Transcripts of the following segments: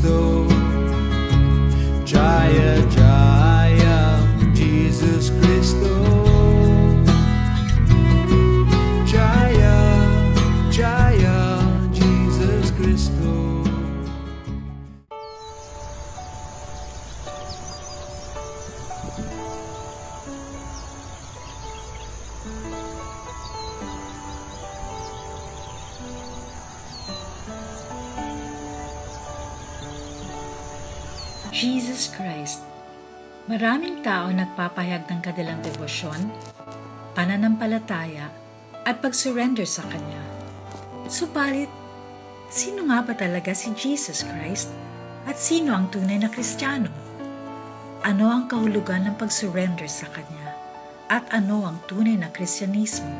Cristo. Jesus Christ. Maraming tao nagpapahayag ng kanilang debosyon, pananampalataya, at pag-surrender sa Kanya. Subalit, sino nga ba talaga si Jesus Christ? At sino ang tunay na Kristiyano? Ano ang kahulugan ng pag-surrender sa Kanya? At ano ang tunay na Kristyanismo?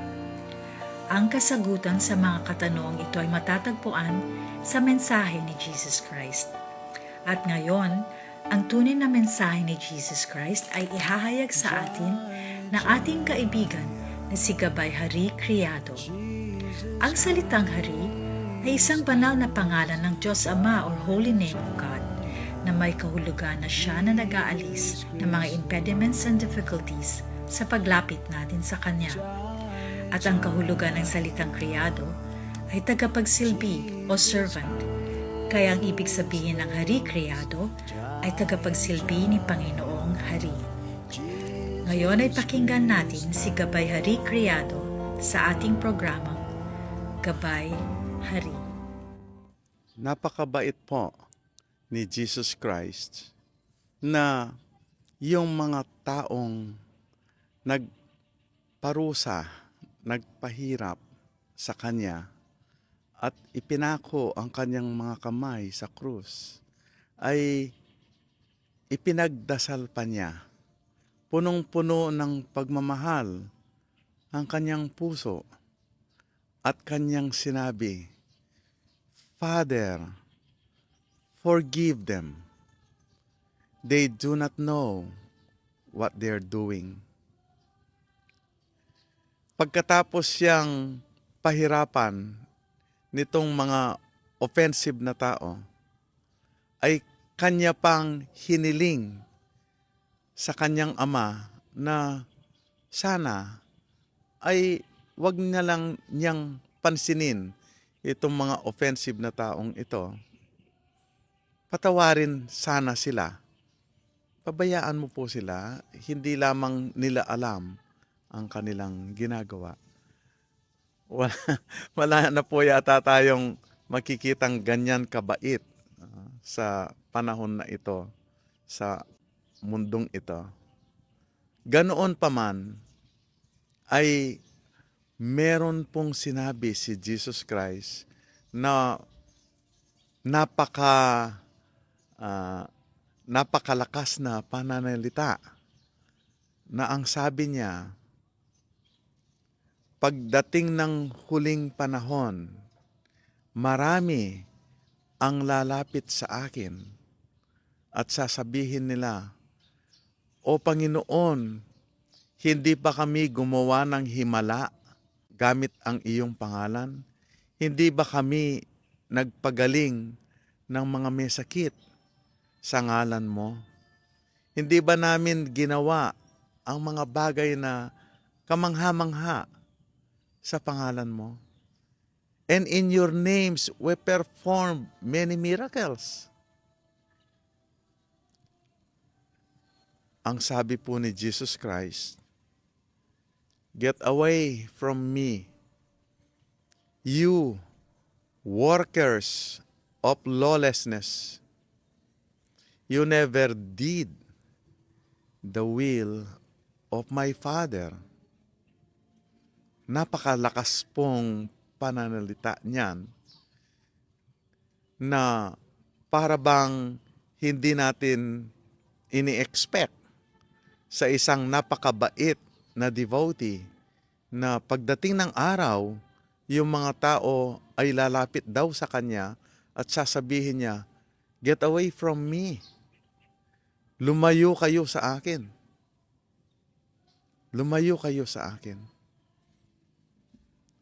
Ang kasagutan sa mga katanungang ito ay matatagpuan sa mensahe ni Jesus Christ. At ngayon, ang tunay na mensahe ni Jesus Christ ay ihahayag sa atin ng ating kaibigan na si Gabay Hari Criado. Ang salitang Hari ay isang banal na pangalan ng Diyos Ama or Holy Name of God na may kahulugan na siya na nag-aalis ng mga impediments and difficulties sa paglapit natin sa Kanya. At ang kahulugan ng salitang kriyado ay tagapagsilbi o servant. Kaya ang ibig sabihin ng hari kriyado ay tagapagsilbi ni Panginoong Hari. Ngayon ay pakinggan natin si Gabay Hari Criado sa ating programang Gabay Hari. napakabait po ni Jesus Christ na yung mga taong nagparusa, nagpahirap sa Kanya at ipinako ang Kanyang mga kamay sa krus ay ipinagdasal pa niya. Punong-puno ng pagmamahal ang Kanyang puso at Kanyang sinabi, Father, forgive them. They do not know what they're doing. Pagkatapos siyang pahirapan nitong mga offensive na tao, ay kanya pang hiniling sa kanyang ama na sana ay wag na lang niyang pansinin itong mga offensive na taong ito. Patawarin sana sila. Pabayaan mo po sila, hindi lamang nila alam ang kanilang ginagawa. Wala, wala na po yata tayong makikitang ganyan kabait ah, sa panahon na ito, sa mundong ito. Ganoon pa man, ay meron pong sinabi si Jesus Christ na napaka ah, napakalakas na pananalita na ang sabi niya pagdating ng huling panahon marami ang lalapit sa akin at sasabihin nila O Panginoon hindi ba kami gumawa ng himala gamit ang iyong pangalan? Hindi ba kami nagpagaling ng mga may sakit sa ngalan mo? Hindi ba namin ginawa ang mga bagay na kamangha-mangha sa pangalan mo? And in your names we perform many miracles. Ang sabi po ni Jesus Christ, Get away from me, you workers of lawlessness. You never did the will of my Father. Napakalakas pong pananalita niyan na para bang hindi natin ini-expect sa isang napakabait na devotee na pagdating ng araw, yung mga tao ay lalapit daw sa kanya at sasabihin niya, Get away from me. Lumayo kayo sa akin. Lumayo kayo sa akin.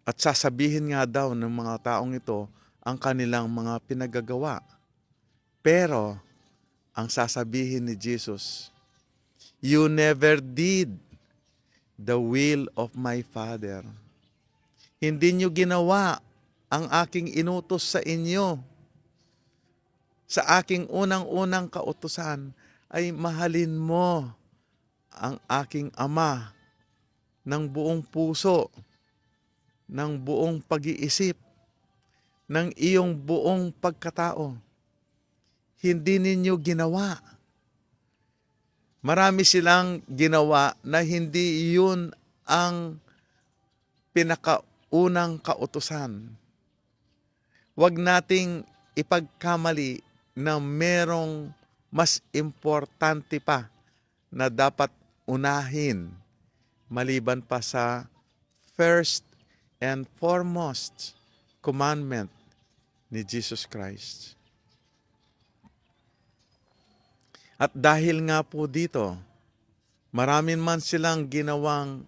At sasabihin nga daw ng mga taong ito ang kanilang mga pinagagawa. Pero, ang sasabihin ni Jesus, You never did the will of my Father. Hindi nyo ginawa ang aking inutos sa inyo. Sa aking unang-unang kautusan ay mahalin mo ang aking ama ng buong puso, ng buong pag-iisip, ng iyong buong pagkatao. Hindi ninyo ginawa. Marami silang ginawa na hindi yun ang pinakaunang kautusan. Huwag nating ipagkamali na merong mas importante pa na dapat unahin maliban pa sa first and foremost commandment ni Jesus Christ. At dahil nga po dito, maraming man silang ginawang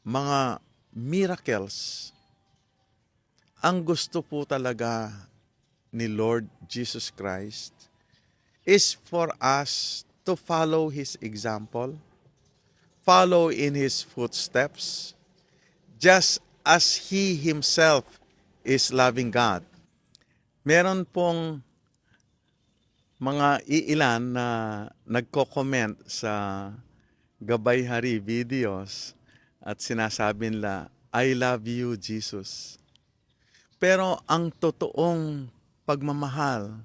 mga miracles, ang gusto po talaga ni Lord Jesus Christ is for us to follow His example, follow in His footsteps, just as He Himself is loving God. Meron pong mga iilan na nagko-comment sa Gabay Hari videos at sinasabi nila, I love you, Jesus. Pero ang totoong pagmamahal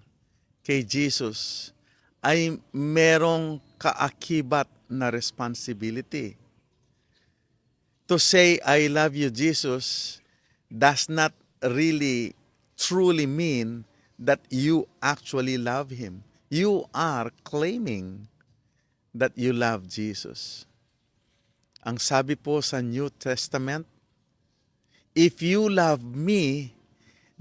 kay Jesus ay merong kaakibat na responsibility. To say, I love you, Jesus, does not really truly mean that you actually love Him. You are claiming that you love Jesus. Ang sabi po sa New Testament, if you love me,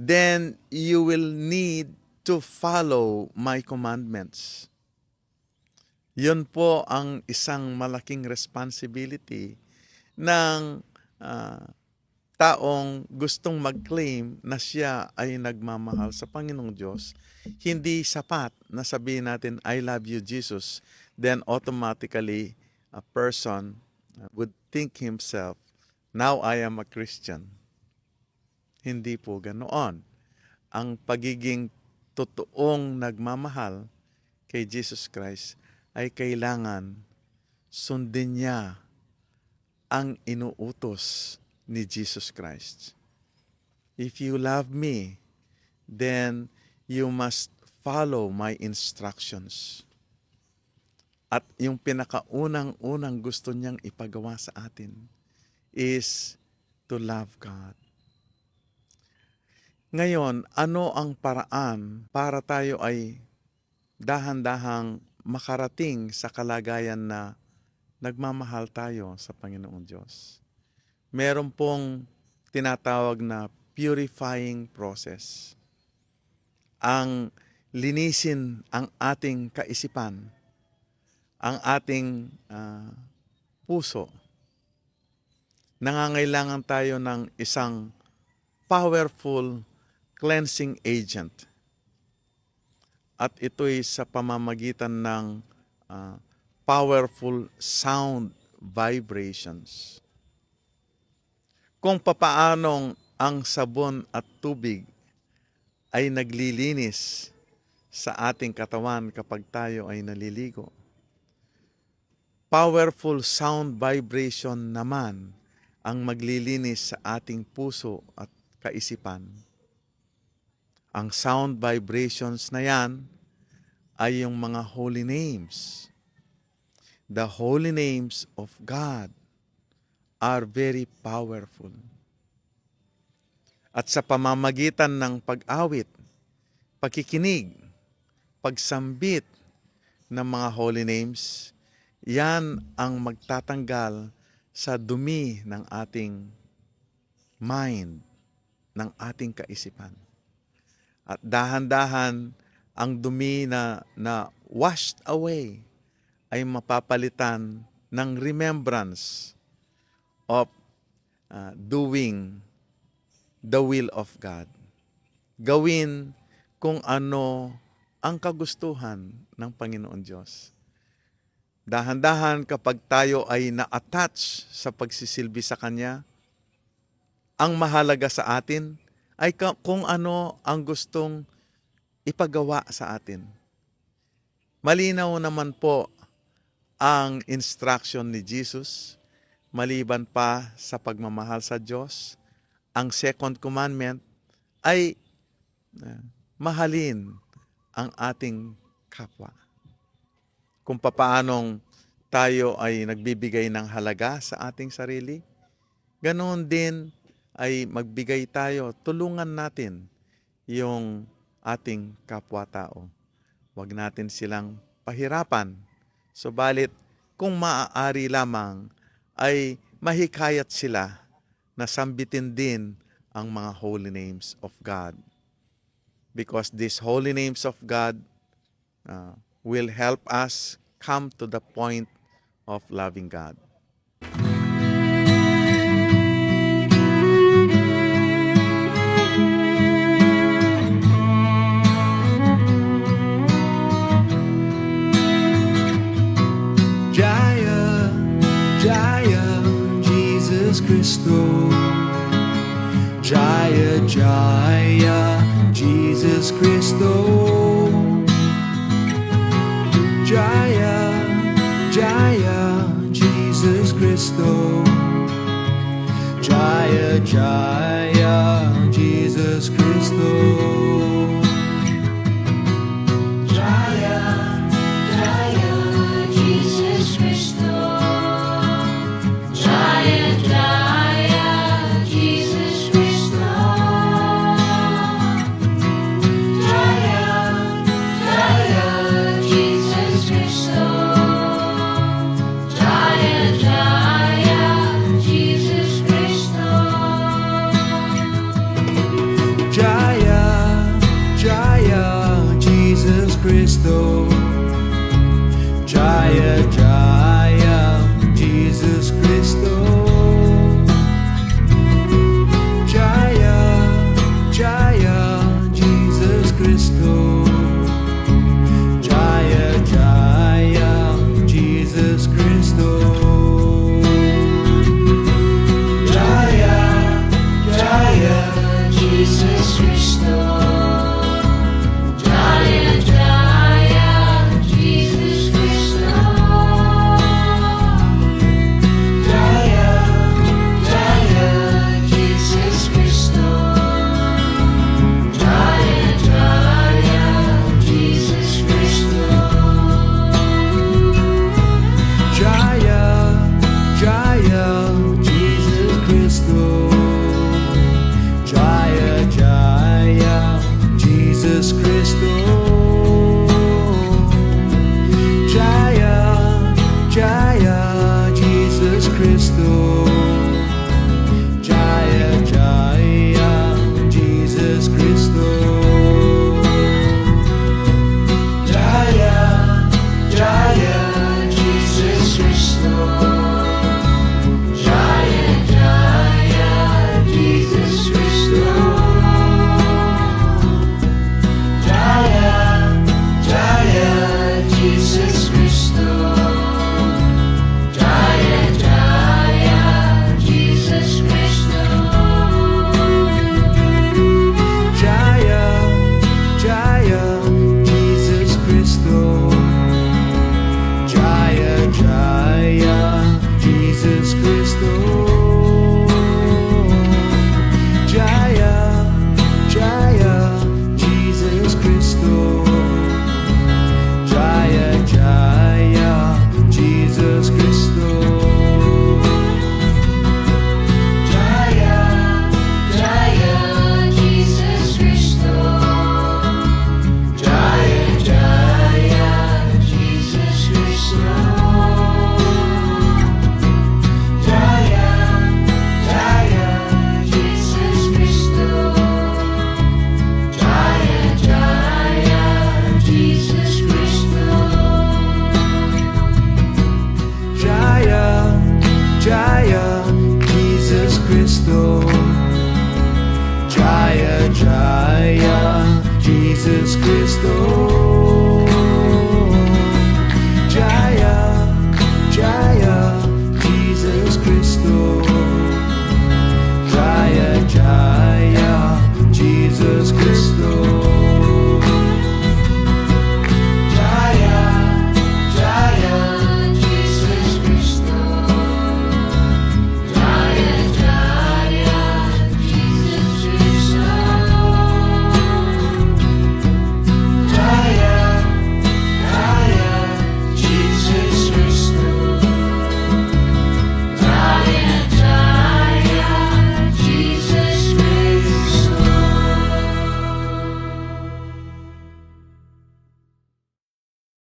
then you will need to follow my commandments. Yun po ang isang malaking responsibility ng ah, taong gustong mag-claim na siya ay nagmamahal sa Panginoong Diyos. Hindi sapat na sabihin natin, I love you, Jesus. Then automatically, a person would think himself, now I am a Christian. Hindi po ganoon. Ang pagiging totoong nagmamahal kay Jesus Christ ay kailangan sundin niya ang inuutos ni Jesus Christ. If you love me, then you must follow my instructions. At yung pinakaunang-unang gusto niyang ipagawa sa atin is to love God. Ngayon, ano ang paraan para tayo ay dahan-dahang makarating sa kalagayan na nagmamahal tayo sa Panginoong Diyos? Meron pong tinatawag na purifying process. Ang linisin ang ating kaisipan, ang ating ah, puso. Nangangailangan tayo ng isang powerful cleansing agent. At ito'y sa pamamagitan ng ah, powerful sound vibrations. Kung papaanong ang sabon at tubig ay naglilinis sa ating katawan kapag tayo ay naliligo. Powerful sound vibration naman ang maglilinis sa ating puso at kaisipan. Ang sound vibrations na yan ay yung mga holy names. The holy names of God are very powerful. At sa pamamagitan ng pag-awit, pakikinig, pagsambit ng mga holy names, yan ang magtatanggal sa dumi ng ating mind, ng ating kaisipan. At dahan-dahan ang dumi na, na washed away ay mapapalitan ng remembrance of uh, doing the will of God. Gawin kung ano ang kagustuhan ng Panginoon Diyos. Dahan-dahan kapag tayo ay na-attach sa pagsisilbi sa Kanya, ang mahalaga sa atin ay kung ano ang gustong ipagawa sa atin. Malinaw naman po ang instruction ni Jesus maliban pa sa pagmamahal sa Diyos. Ang second commandment ay uh, mahalin ang ating kapwa. Kung papaanong tayo ay nagbibigay ng halaga sa ating sarili, ganoon din ay magbigay tayo, tulungan natin yung ating kapwa-tao. Huwag natin silang pahirapan. Subalit, kung maaari lamang, ay mahikayat sila na sambitin din ang mga holy names of God. Because these holy names of God uh, will help us come to the point of loving God. Jaya, Jesus Christo. Jaya, Jaya, Jesus Christo. Jaya, Jaya, Jesus Christo. Jaya, Jaya,